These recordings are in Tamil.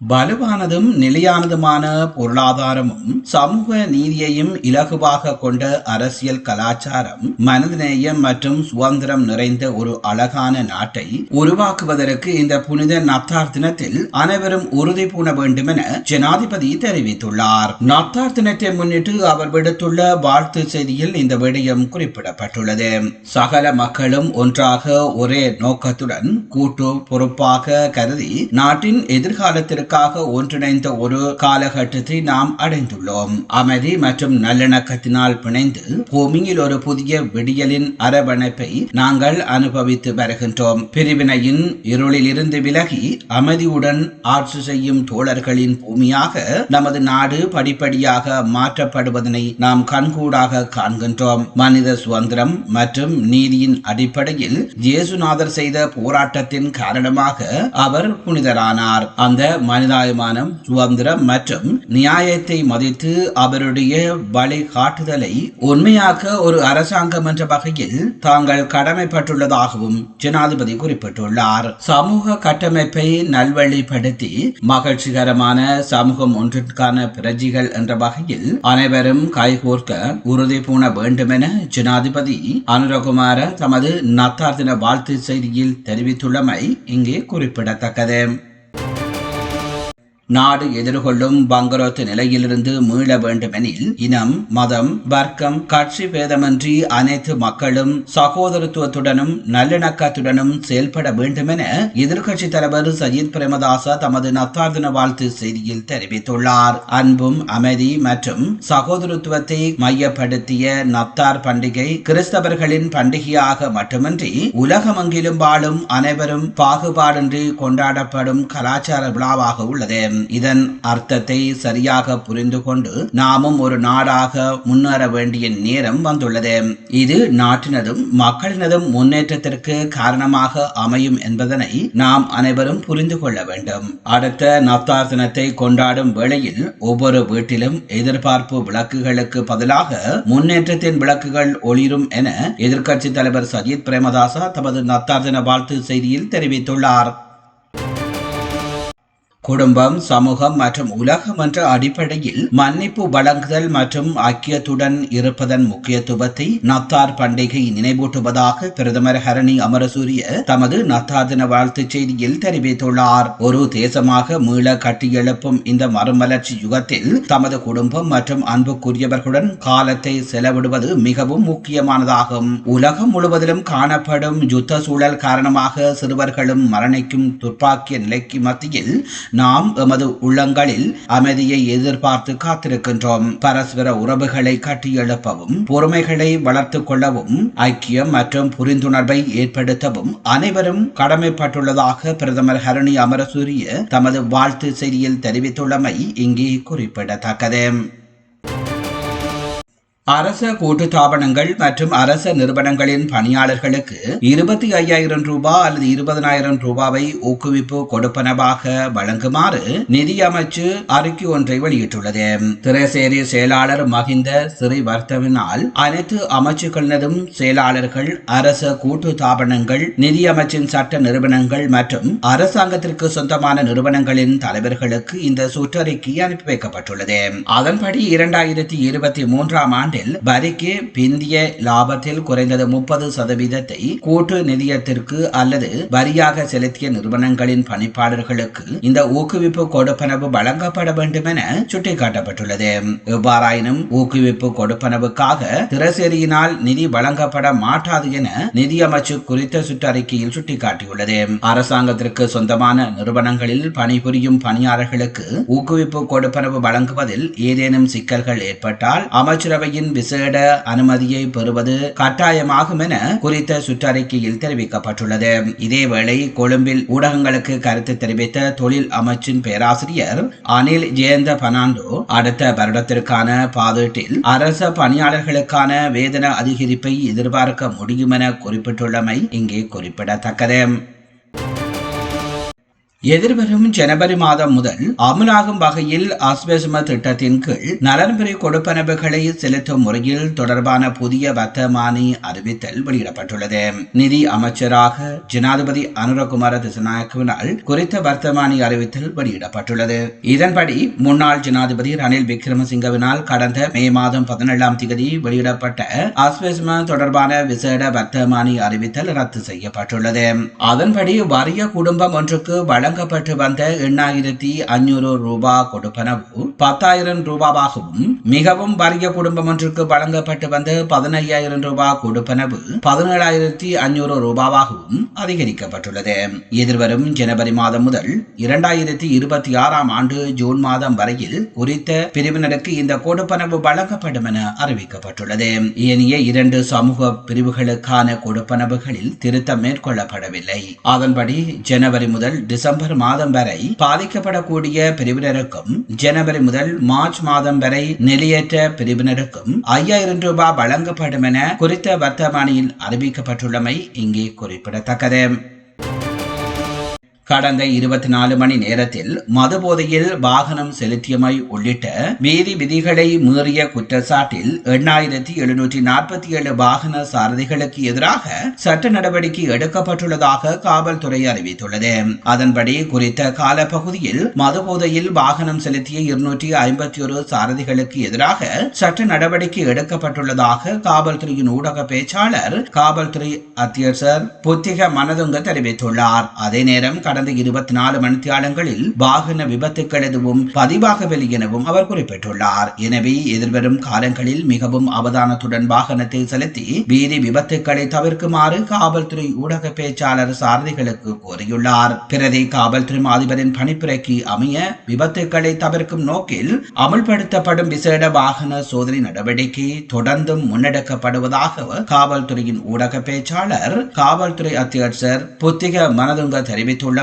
வலுவானதும் நிலையானதுமான பொருளாதாரமும் சமூக நீதியையும் இலகுவாக கொண்ட அரசியல் கலாச்சாரம் மனிதநேயம் மற்றும் சுதந்திரம் நிறைந்த ஒரு அழகான நாட்டை உருவாக்குவதற்கு இந்த புனித நத்தார் தினத்தில் அனைவரும் உறுதி பூண வேண்டும் என ஜனாதிபதி தெரிவித்துள்ளார். நத்தார் தினத்தை முன்னிட்டு அவர் விடுத்துள்ள வாழ்த்து செய்தியில் இந்த விடயம் குறிப்பிடப்பட்டுள்ளது. சகல மக்களும் ஒன்றாக ஒரே நோக்கத்துடன் கூட்டு பொறுப்பாக கருதி நாட்டின் எதிர்காலத்திற்கு அமைதிக்காக ஒன்றிணைந்த ஒரு காலகட்டத்தை நாம் அடைந்துள்ளோம். அமைதி மற்றும் நல்லிணக்கத்தினால் பிணைந்து பூமியில் ஒரு புதிய விடியலின் அரவணைப்பை நாங்கள் அனுபவித்து வருகின்றோம். பிரிவினையின் இருளிலிருந்து விலகி அமைதியுடன் ஆட்சி செய்யும் தோழர்களின் பூமியாக நமது நாடு படிப்படியாக மாற்றப்படுவதனை நாம் கண்கூடாக காண்கின்றோம். மனித சுதந்திரம் மற்றும் நீதியின் அடிப்படையில் ஜேசுநாதர் செய்த போராட்டத்தின் காரணமாக அவர் புனிதரானார். அந்த மனிதாபிமானம் சுதந்திரம் மற்றும் நியாயத்தை மதித்து அவருடைய வழிகாட்டுதலை உண்மையாக்க ஒரு அரசாங்கம் என்ற வகையில் தாங்கள் கடமைப்பட்டுள்ளதாகவும் ஜனாதிபதி குறிப்பிட்டுள்ளார். சமூக கட்டமைப்பை நல்வழிப்படுத்தி மகிழ்ச்சிகரமான சமூகம் ஒன்றிற்கான பிரஜைகள் என்ற வகையில் அனைவரும் கைகோர்க்க உறுதி பூண வேண்டும் என ஜனாதிபதி அனுரகுமார தமது நத்தார் தின வாழ்த்து செய்தியில் தெரிவித்துள்ளமை இங்கே குறிப்பிடத்தக்கது. நாடு எதிர்கொள்ளும் பங்கரோத்து நிலையிலிருந்து மீள வேண்டுமெனில் இனம் மதம் வர்க்கம் கட்சி பேதமன்றி அனைத்து மக்களும் சகோதரத்துவத்துடனும் நல்லிணக்கத்துடனும் செயல்பட வேண்டுமென எதிர்க்கட்சி தலைவர் சஜித் பிரேமதாச தமது நத்தார் தின வாழ்த்து செய்தியில் தெரிவித்துள்ளார். அன்பும் அமைதி மற்றும் சகோதரத்துவத்தை மையப்படுத்திய நத்தார் பண்டிகை கிறிஸ்தவர்களின் பண்டிகையாக மட்டுமின்றி உலகமெங்கிலும் வாழும் அனைவரும் பாகுபாடின்றி கொண்டாடப்படும் கலாச்சார விழாவாக உள்ளது. இதன் அர்த்தத்தை சரியாக புரிந்து கொண்டு நாமும் ஒரு நாடாக முன்னேற வேண்டிய நேரம் வந்துள்ளது. இது நாட்டினதும் மக்களினதும் முன்னேற்றத்திற்கு காரணமாக அமையும் என்பதனை நாம் அனைவரும் புரிந்து கொள்ள வேண்டும். அடுத்த நத்தார் தினத்தை கொண்டாடும் வேளையில் ஒவ்வொரு வீட்டிலும் எதிர்பார்ப்பு விளக்குகளுக்கு பதிலாக முன்னேற்றத்தின் விளக்குகள் ஒளிரும் என எதிர்க்கட்சி தலைவர் சஜித் பிரேமதாசா தமது நத்தார் தின வாழ்த்து செய்தியில் தெரிவித்துள்ளார். குடும்பம் சமூகம் மற்றும் உலகம் என்ற அடிப்படையில் மன்னிப்பு வழங்குதல் மற்றும் ஐக்கியத்துடன் இருப்பதன் முக்கியத்துவத்தை நத்தார் பண்டிகை நினைவூட்டுவதாக பிரதமர் ஹரணி அமரசூரிய தமது நத்தார் தின வாழ்த்துச் செய்தியில் தெரிவித்துள்ளார். ஒரு தேசமாக மீள கட்டியெழுப்பும் இந்த மறுமலர்ச்சி யுகத்தில் தமது குடும்பம் மற்றும் அன்புக்குரியவர்களுடன் காலத்தை செலவிடுவது மிகவும் முக்கியமானதாகும். உலகம் முழுவதிலும் காணப்படும் யுத்த சூழல் காரணமாக சிறுவர்களும் மரணிக்கும் துர்ப்பாக்கிய நிலைக்கு மத்தியில் நாம் எமது உள்ளங்களில் அமைதியை எதிர்பார்த்து காத்திருக்கின்றோம். பரஸ்பர உறவுகளை கட்டியெழுப்பவும் பொறுமைகளை வளர்த்துக் கொள்ளவும் ஐக்கியம் மற்றும் புரிந்துணர்வை ஏற்படுத்தவும் அனைவரும் கடமைப்பட்டுள்ளதாக பிரதமர் ஹரணி அமரசூரிய தமது வாழ்த்து செய்தியில் தெரிவித்துள்ளமை இங்கே குறிப்பிடத்தக்கது. அரச கூட்டுத்தாபனங்கள் மற்றும் அரச நிறுவனங்களின் பணியாளர்களுக்கு இருபத்தி ஐயாயிரம் ரூபாய் அல்லது இருபதனாயிரம் ரூபாவை ஊக்குவிப்பு கொடுப்பனவாக வழங்குமாறு நிதியமைச்சு அறிக்கை ஒன்றை வெளியிட்டுள்ளது. திரைசேரி செயலாளர் மகிந்த ஸ்ரீவர்த்தவினால் அனைத்து அமைச்சுகளினதும் செயலாளர்கள் அரச கூட்டு தாபனங்கள் சட்ட நிறுவனங்கள் மற்றும் அரசாங்கத்திற்கு சொந்தமான நிறுவனங்களின் தலைவர்களுக்கு இந்த சுற்றறிக்கை அனுப்பி வைக்கப்பட்டுள்ளது. அதன்படி இரண்டாயிரத்தி இருபத்தி மூன்றாம் ஆண்டு ஆண்டில் வரிக்கு பிந்திய லாபத்தில் குறைந்தது முப்பது சதவீதத்தை கூட்டு நிதியத்திற்கு அல்லது வரியாக செலுத்திய நிறுவனங்களின் பணிப்பாளர்களுக்கு இந்த ஊக்குவிப்பு கொடுப்பனவு வழங்கப்பட வேண்டும் என சுட்டிக்காட்டப்பட்டுள்ளது. எவ்வாறாயினும் ஊக்குவிப்பு கொடுப்பனவுக்காக திரசேரியினால் நிதி வழங்கப்பட மாட்டாது என நிதியமைச்சு குறித்த சுற்றறிக்கையில் சுட்டிக்காட்டியுள்ளது. அரசாங்கத்திற்கு சொந்தமான நிறுவனங்களில் பணிபுரியும் பணியாளர்களுக்கு ஊக்குவிப்பு கொடுப்பனவு வழங்குவதில் ஏதேனும் சிக்கல்கள் ஏற்பட்டால் அமைச்சரவையின் அரசின் விசேட அனுமதியை பெறுவது கட்டாயமாகும் என குறித்த சுற்றறிக்கையில் தெரிவிக்கப்பட்டுள்ளது. இதேவேளை கொழும்பில் ஊடகங்களுக்கு கருத்து தெரிவித்த தொழில் அமைச்சின் பேராசிரியர் அனில் ஜெயந்த பனாண்டோ அடுத்த வருடத்திற்கான பாதீட்டில் அரச பணியாளர்களுக்கான வேதன அதிகரிப்பை எதிர்பார்க்க முடியும் என குறிப்பிட்டுள்ளமை இங்கே குறிப்பிடத்தக்கது. எதிர்வரும் ஜனவரி மாதம் முதல் அமலாகும் வகையில் அஸ்வசம திட்டத்தின் கீழ் நலன்புரி கொடுப்பனவுகளை செலுத்தும் முறையில் தொடர்பான புதிய வர்த்தமானி அறிவித்தல் வெளியிடப்பட்டுள்ளது. நிதி அமைச்சராக ஜனாதிபதி அனுரகுமார திசநாயக்கவினால் குறித்த வர்த்தமானி அறிவித்தல் வெளியிடப்பட்டுள்ளது. இதன்படி முன்னாள் ஜனாதிபதி ரணில் விக்ரமசிங்கவினால் கடந்த மே மாதம் பதினேழாம் தேதி வெளியிடப்பட்ட அஸ்வசம தொடர்பான விசேட வர்த்தமானி அறிவித்தல் ரத்து செய்யப்பட்டுள்ளது. அதன்படி வறிய குடும்பம் ஒன்றுக்கு வழங்க வழங்கப்பட்டு வந்த எண்ணாயிரத்தி ஐநூறு ரூபாய் கொடுப்பனவு பத்தாயிரம் ரூபாவாகவும் மிகவும் வறிய குடும்பம் ஒன்றுக்கு வழங்கப்பட்டு வந்த பதினையாயிரம் ரூபாய் கொடுப்பனவு பதினேழாயிரத்தி ஐநூறு ரூபாவாகவும் அதிகரிக்கப்பட்டுள்ளது. எதிர்வரும் ஜனவரி மாதம் முதல் இரண்டாயிரத்தி இருபத்தி ஆறாம் ஆண்டு ஜூன் மாதம் வரையில் குறித்த பிரிவினருக்கு இந்த கொடுப்பனவு வழங்கப்படும் என அறிவிக்கப்பட்டுள்ளது. ஏனைய இரண்டு சமூக பிரிவுகளுக்கான கொடுப்பனவுகளில் திருத்தம் மேற்கொள்ளப்படவில்லை. அதன்படி ஜனவரி முதல் டிசம்பர் டிசம்பர் மாதம் வரை பாதிக்கப்படக்கூடிய பிரிவினருக்கும் ஜனவரி முதல் மார்ச் மாதம் வரை நிலையற்ற பிரிவினருக்கும் ஐயாயிரம் ரூபாய் வழங்கப்படும் என குறித்த வர்த்தமானியில் அறிவிக்கப்பட்டுள்ளமை இங்கே குறிப்பிடத்தக்கது. கடந்த இருபத்தி நாலு மணி நேரத்தில் மது போதையில் வாகனம் செலுத்தியமை உள்ளிட்ட வீதி விதிகளை மீறிய குற்றச்சாட்டில் எண்ணாயிரத்தி எழுநூற்றி நாற்பத்தி ஏழு வாகன சாரதிகளுக்கு எதிராக சட்ட நடவடிக்கை எடுக்கப்பட்டுள்ளதாக காவல்துறை அறிவித்துள்ளது. அதன்படி குறித்த காலப்பகுதியில் மது போதையில் வாகனம் செலுத்திய இருநூற்றி ஐம்பத்தி ஒரு சாரதிகளுக்கு எதிராக சட்ட நடவடிக்கை எடுக்கப்பட்டுள்ளதாக காவல்துறையின் ஊடக பேச்சாளர் காவல்துறை அத்தியட்சர் புத்திக மனதுங்க தெரிவித்துள்ளார். அதே நேரம் கடந்த இருபத்தி நாலு மணித்தியாலங்களில் வாகன விபத்துக்கள் எதுவும் பதிவாகவில்லை எனவும் அவர் குறிப்பிட்டுள்ளார். எனவே எதிர்வரும் காலங்களில் மிகவும் அவதானத்துடன் வாகனத்தை செலுத்தி வீதி விபத்துக்களை தவிர்க்குமாறு காவல்துறை ஊடக பேச்சாளர் சாரதிகளுக்கு கோரியுள்ளார். பிரதி காவல்துறை அதிபரின் பணிப்புரைக்கு அமைய விபத்துக்களை தவிர்க்கும் நோக்கில் அமுல்படுத்தப்படும் விசேட வாகன சோதனை நடவடிக்கை தொடர்ந்தும் முன்னெடுக்கப்படுவதாக காவல்துறையின் ஊடக பேச்சாளர் காவல்துறை அத்தியட்சர் புத்திக மனதுங்க தெரிவித்துள்ளார்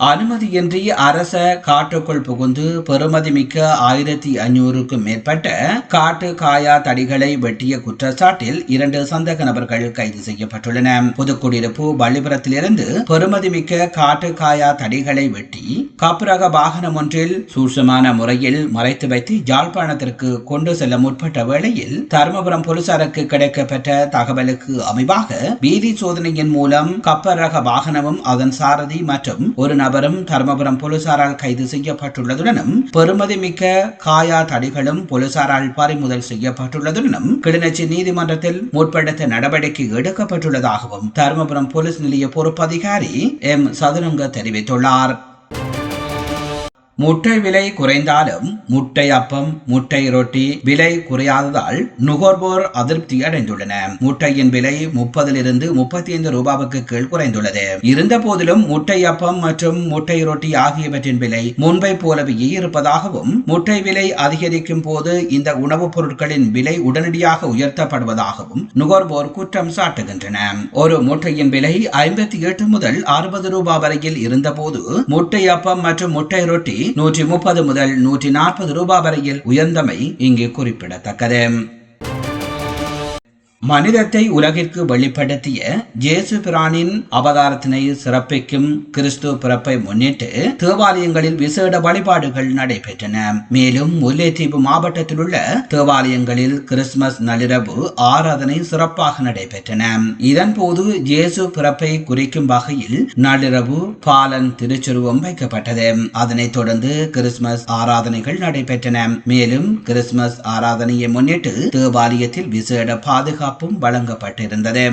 அனுமதியின்றி அரச காட்டுக்குள் புகுந்து பெறுமதி மிக்க ஆயிரத்தி ஐநூறுக்கும் மேற்பட்ட காட்டு காயா தடிகளை வெட்டிய குற்றச்சாட்டில் இரண்டு சந்தேக நபர்கள் கைது செய்யப்பட்டுள்ளன. புதுக்குடியிருப்பு பள்ளிபுரத்திலிருந்து பெறுமதி மிக்க காட்டு காயா தடிகளை வெட்டி கப்ரக வாகனம் ஒன்றில் சூட்சமான முறையில் மறைத்து வைத்து யாழ்ப்பாணத்திற்கு கொண்டு செல்ல முற்பட்ட வேளையில் தருமபுரம் போலீசாருக்கு கிடைக்கப்பெற்ற தகவலுக்கு அமைவாக வீதி சோதனையின் மூலம் கப்பரக வாகனமும் அதன் சாரதி மற்றும் ஒரு நபரும் தருமபுரம் போலீசாரால் கைது செய்யப்பட்டுள்ளதுடனும் பெருமதி மிக்க காயா தடிகளும் போலீசாரால் பறிமுதல் செய்யப்பட்டுள்ளதுடனும் கிளிநொச்சி நீதிமன்றத்தில் முற்படுத்த நடவடிக்கை எடுக்கப்பட்டுள்ளதாகவும் தருமபுரம் போலீஸ் நிலைய பொறுப்பதிகாரி எம் சதுரங்க தெரிவித்துள்ளார். முட்டை விலை குறைந்தாலும் முட்டை அப்பம் முட்டை ரொட்டி விலை குறையாததால் நுகர்வோர் அதிருப்தி அடைந்துள்ளன. முட்டையின் விலை முப்பதிலிருந்து முப்பத்தி ஐந்து ரூபாவுக்கு கீழ் குறைந்துள்ளது. இருந்த போதிலும் முட்டை அப்பம் மற்றும் முட்டை ரொட்டி ஆகியவற்றின் விலை முன்பை போலவே இருப்பதாகவும் முட்டை விலை அதிகரிக்கும் போது இந்த உணவுப் பொருட்களின் விலை உடனடியாக உயர்த்தப்படுவதாகவும் நுகர்வோர் குற்றம் சாட்டுகின்றன. ஒரு முட்டையின் விலை ஐம்பத்தி எட்டு முதல் அறுபது ரூபாய் வரையில் இருந்தபோது முட்டை அப்பம் மற்றும் முட்டை ரொட்டி நூற்றி முப்பது முதல் நூற்றி நாற்பது ரூபாய் வரையில் உயர்ந்தமை இங்கு குறிப்பிடத்தக்கது. மனிதத்தை உலகிற்கு வெளிப்படுத்திய ஜேசு பிரானின் அவதாரத்தினை சிறப்பிக்கும் கிறிஸ்து பிறப்பை முன்னிட்டு தேவாலயங்களில் விசேட வழிபாடுகள் நடைபெற்றன. மேலும் முல்லைத்தீவு மாவட்டத்தில் உள்ள தேவாலயங்களில் கிறிஸ்துமஸ் நள்ளிரவு ஆராதனை சிறப்பாக நடைபெற்றன. இதன்போது ஜேசு பிறப்பை குறிக்கும் வகையில் நள்ளிரவு பாலன் திருச்சுருவம் வைக்கப்பட்டது. அதனைத் தொடர்ந்து கிறிஸ்துமஸ் ஆராதனைகள் நடைபெற்றன. மேலும் கிறிஸ்துமஸ் ஆராதனையை முன்னிட்டு தேவாலயத்தில் விசேட பாதுகாப்பு பாதுகாப்பும் வழங்கப்பட்டிருந்தது.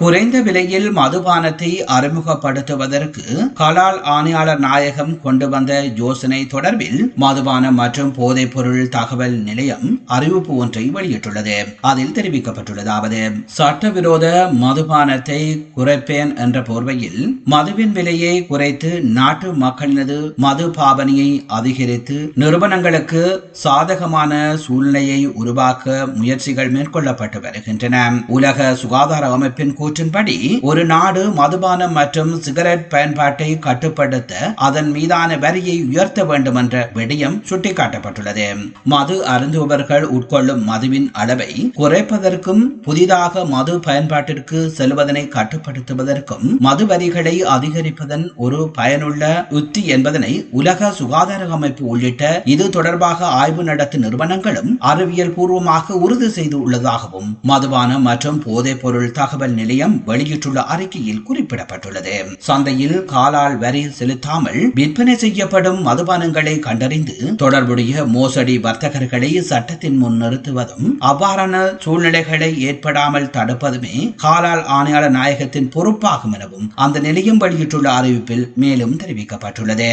குறைந்த விலையில் மதுபானத்தை அறிமுகப்படுத்துவதற்கு கலால் ஆணையாளர் நாயகம் கொண்டு வந்த யோசனை தொடர்பில் மதுபானம் மற்றும் போதைப் பொருள் தகவல் நிலையம் அறிவிப்பு ஒன்றை வெளியிட்டுள்ளது. அதில் தெரிவிக்கப்பட்டுள்ளதாவது சட்டவிரோத மதுபானத்தை குறைப்பேன் என்ற போர்வையில் மதுவின் விலையை குறைத்து நாட்டு மக்களினது மது பாவனையை அதிகரித்து நிறுவனங்களுக்கு சாதகமான சூழ்நிலையை உருவாக்க முயற்சிகள் மேற்கொள்ளப்பட்டு வருகின்றன. உலக சுகாதார அமைப்பின் கூற்றின்படி ஒரு நாடு மதுபானம் மற்றும் சிகரெட் பயன்பாட்டை கட்டுப்படுத்த அதன் மீதான வரியை உயர்த்த வேண்டும் என்ற விடயம் சுட்டிக்காட்டப்பட்டுள்ளது. மது அருந்துபவர்கள் உட்கொள்ளும் மதுவின் அளவை குறைப்பதற்கும் புதிதாக மது பயன்பாட்டிற்கு செல்வதனை கட்டுப்படுத்துவதற்கும் மது வரிகளை அதிகரிப்பதன் ஒரு பயனுள்ள உத்தி என்பதனை உலக சுகாதார அமைப்பு உள்ளிட்ட இது தொடர்பாக ஆய்வு நடத்தும் நிறுவனங்களும் அறிவியல் பூர்வமாக உறுதி செய்துள்ளதாகவும் மதுபானம் மற்றும் போதைப் பொருள் தகவல் நிலையம் வெளியிட்டுள்ள அறிக்கையில் குறிப்பிடப்பட்டுள்ளது. சந்தையில் காலால் வரி செலுத்தாமல் விற்பனை செய்யப்படும் மதுபானங்களை கண்டறிந்து தொடர்புடைய மோசடி வர்த்தகர்களை சட்டத்தின் முன் நிறுத்துவதும் அவ்வாறான சூழ்நிலைகளை ஏற்படாமல் தடுப்பதுமே காலால் ஆணையாளர் நாயகத்தின் பொறுப்பாகும் எனவும் அந்த நிலையம் வெளியிட்டுள்ள அறிவிப்பில் மேலும் தெரிவிக்கப்பட்டுள்ளது.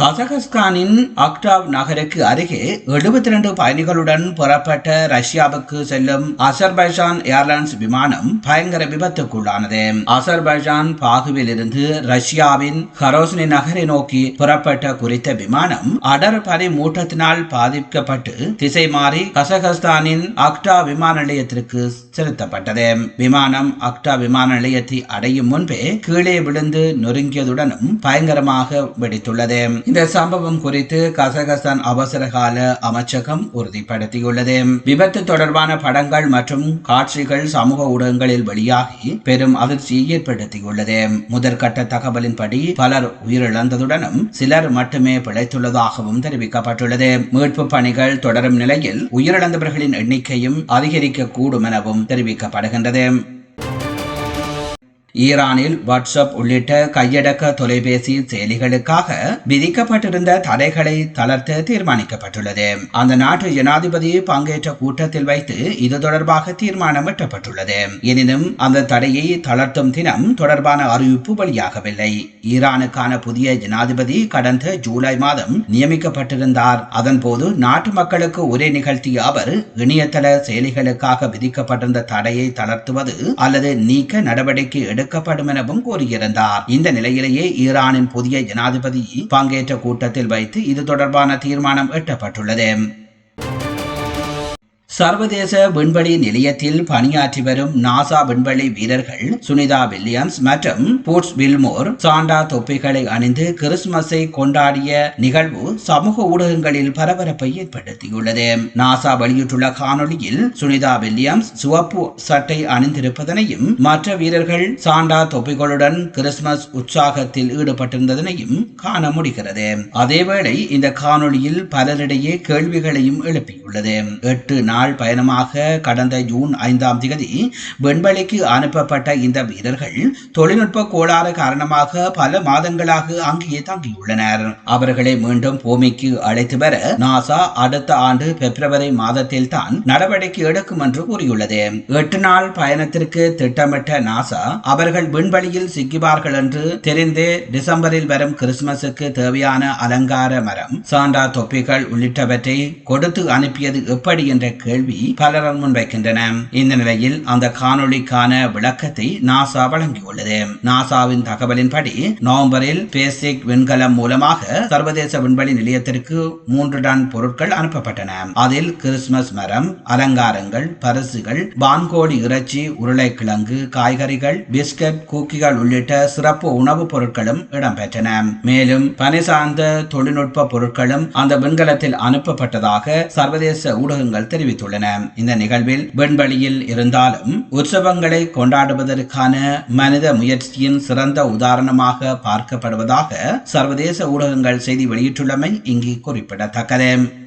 கசகஸ்தானின் அக்டாவ் நகருக்கு அருகே எழுபத்தி ரெண்டு பயணிகளுடன் புறப்பட்ட ரஷ்யாவுக்கு செல்லும் அசர்பைஜான் ஏர்லைன்ஸ் விமானம் பயங்கர விபத்துக்குள்ளானது. அசர்பைஜான் பாகுவில் இருந்து ரஷ்யாவின் ஹரோஸ்னி நகரை நோக்கி புறப்பட்ட குறித்த விமானம் அடர் பனி மூட்டத்தினால் பாதிக்கப்பட்டு திசை மாறி கசகஸ்தானின் அக்டா விமான நிலையத்திற்கு செலுத்தப்பட்டது. விமானம் அக்டா விமான நிலையத்தை அடையும் முன்பே கீழே விழுந்து நொறுங்கியதுடனும் பயங்கரமாக வெடித்துள்ளது. இந்த சம்பவம் குறித்து கசகஸ்தான் அவசரகால அமைச்சகம் உறுதிப்படுத்தியுள்ளது. விபத்து தொடர்பான படங்கள் மற்றும் காட்சிகள் சமூக ஊடகங்களில் வெளியாகி பெரும் அதிர்ச்சியை ஏற்படுத்தியுள்ளது. முதற்கட்ட தகவலின்படி பலர் உயிரிழந்ததுடனும் சிலர் மட்டுமே பிழைத்துள்ளதாகவும் தெரிவிக்கப்பட்டுள்ளது. மீட்பு பணிகள் தொடரும் நிலையில் உயிரிழந்தவர்களின் எண்ணிக்கையும் அதிகரிக்கக்கூடும் எனவும் தெரிவிக்கப்படுகின்றது. ஈரானில் வாட்ஸ்அப் உள்ளிட்ட கையடக்க தொலைபேசி செயலிகளுக்காக விதிக்கப்பட்டிருந்த தடைகளை தளர்த்த தீர்மானிக்கப்பட்டுள்ளது. அந்த நாட்டு ஜனாதிபதி பங்கேற்ற கூட்டத்தில் வைத்து இது தொடர்பாக தீர்மானம் எட்டப்பட்டுள்ளது எனினும் அந்த தடையை தளர்த்தும் தினம் தொடர்பான அறிவிப்பு வெளியாகவில்லை. ஈரானுக்கான புதிய ஜனாதிபதி கடந்த ஜூலை மாதம் நியமிக்கப்பட்டிருந்தார். அதன்போது நாட்டு மக்களுக்கு உரை நிகழ்த்திய அவர் இணையதள செயலிகளுக்காக விதிக்கப்பட்டிருந்த தடையை தளர்த்துவது அல்லது நீக்க நடவடிக்கை எடுக்கப்படும் எனவும் கூறியிருந்தார். இந்த நிலையிலேயே ஈரானின் புதிய ஜனாதிபதி பங்கேற்ற கூட்டத்தில் வைத்து இது தொடர்பான தீர்மானம் எட்டப்பட்டுள்ளது. சர்வதேச விண்வெளி நிலையத்தில் பணியாற்றி வரும் நாசா விண்வெளி வீரர்கள் சுனிதா வில்லியம்ஸ் மற்றும் போர்ட்ஸ் வில்மோர் சாண்டா தொப்பிகளை அணிந்து கிறிஸ்துமஸை கொண்டாடிய நிகழ்வு சமூக ஊடகங்களில் பரபரப்பை ஏற்படுத்தியுள்ளது. நாசா வெளியிட்டுள்ள காணொளியில் சுனிதா வில்லியம்ஸ் சிவப்பு சட்டை அணிந்திருப்பதனையும் மற்ற வீரர்கள் சாண்டா தொப்பிகளுடன் கிறிஸ்துமஸ் உற்சாகத்தில் ஈடுபட்டிருந்ததனையும் காண முடிகிறது. அதேவேளை இந்த காணொளியில் பலரிடையே கேள்விகளையும் எழுப்பியுள்ளது. எட்டு நாள் நாள் பயணமாக கடந்த ஜூன் ஐந்தாம் தேதி விண்வெளிக்கு அனுப்பப்பட்ட இந்த வீரர்கள் தொழில்நுட்ப கோளாறு காரணமாக பல மாதங்களாக அங்கேயே தங்கியுள்ளனர். அவர்களை மீண்டும் பூமிக்கு அழைத்து வர நாசா அடுத்த ஆண்டு பிப்ரவரி மாதத்தில் தான் நடவடிக்கை எடுக்கும் என்று கூறியுள்ளது. எட்டு நாள் பயணத்திற்கு திட்டமிட்ட நாசா அவர்கள் விண்வெளியில் சிக்கிவார்கள் என்று தெரிந்தே டிசம்பரில் வரும் கிறிஸ்துமஸுக்கு தேவையான அலங்கார மரம் சாண்டா தொப்பிகள் உள்ளிட்டவற்றை கொடுத்து அனுப்பியது எப்படி என்ற கேள்வி பலரும் முன்வைக்கின்றன. இந்த நிலையில் அந்த காணொளிக்கான விளக்கத்தை நாசா வழங்கியுள்ளது. நாசாவின் தகவலின்படி நவம்பரில் பேசிக் விண்கலம் மூலமாக சர்வதேச விண்வெளி நிலையத்திற்கு மூன்று டன் பொருட்கள் அனுப்பப்பட்டன. அதில் கிறிஸ்துமஸ் மரம் அலங்காரங்கள் பரிசுகள் வான்கோடி இறைச்சி உருளைக்கிழங்கு காய்கறிகள் பிஸ்கட் குக்கிகள் உள்ளிட்ட சிறப்பு உணவுப் பொருட்களும் இடம்பெற்றன. மேலும் பனி சார்ந்த தொழில்நுட்ப பொருட்களும் அந்த விண்கலத்தில் அனுப்பப்பட்டதாக சர்வதேச ஊடகங்கள் தெரிவித்துள்ளன. இந்த நிகழ்வில் விண்வெளியில் இருந்தாலும் உற்சவங்களை கொண்டாடுவதற்கான மனித முயற்சியின் சிறந்த உதாரணமாக பார்க்கப்படுவதாக சர்வதேச ஊடகங்கள் செய்தி வெளியிட்டுள்ளமை இங்கு குறிப்பிடத்தக்கது.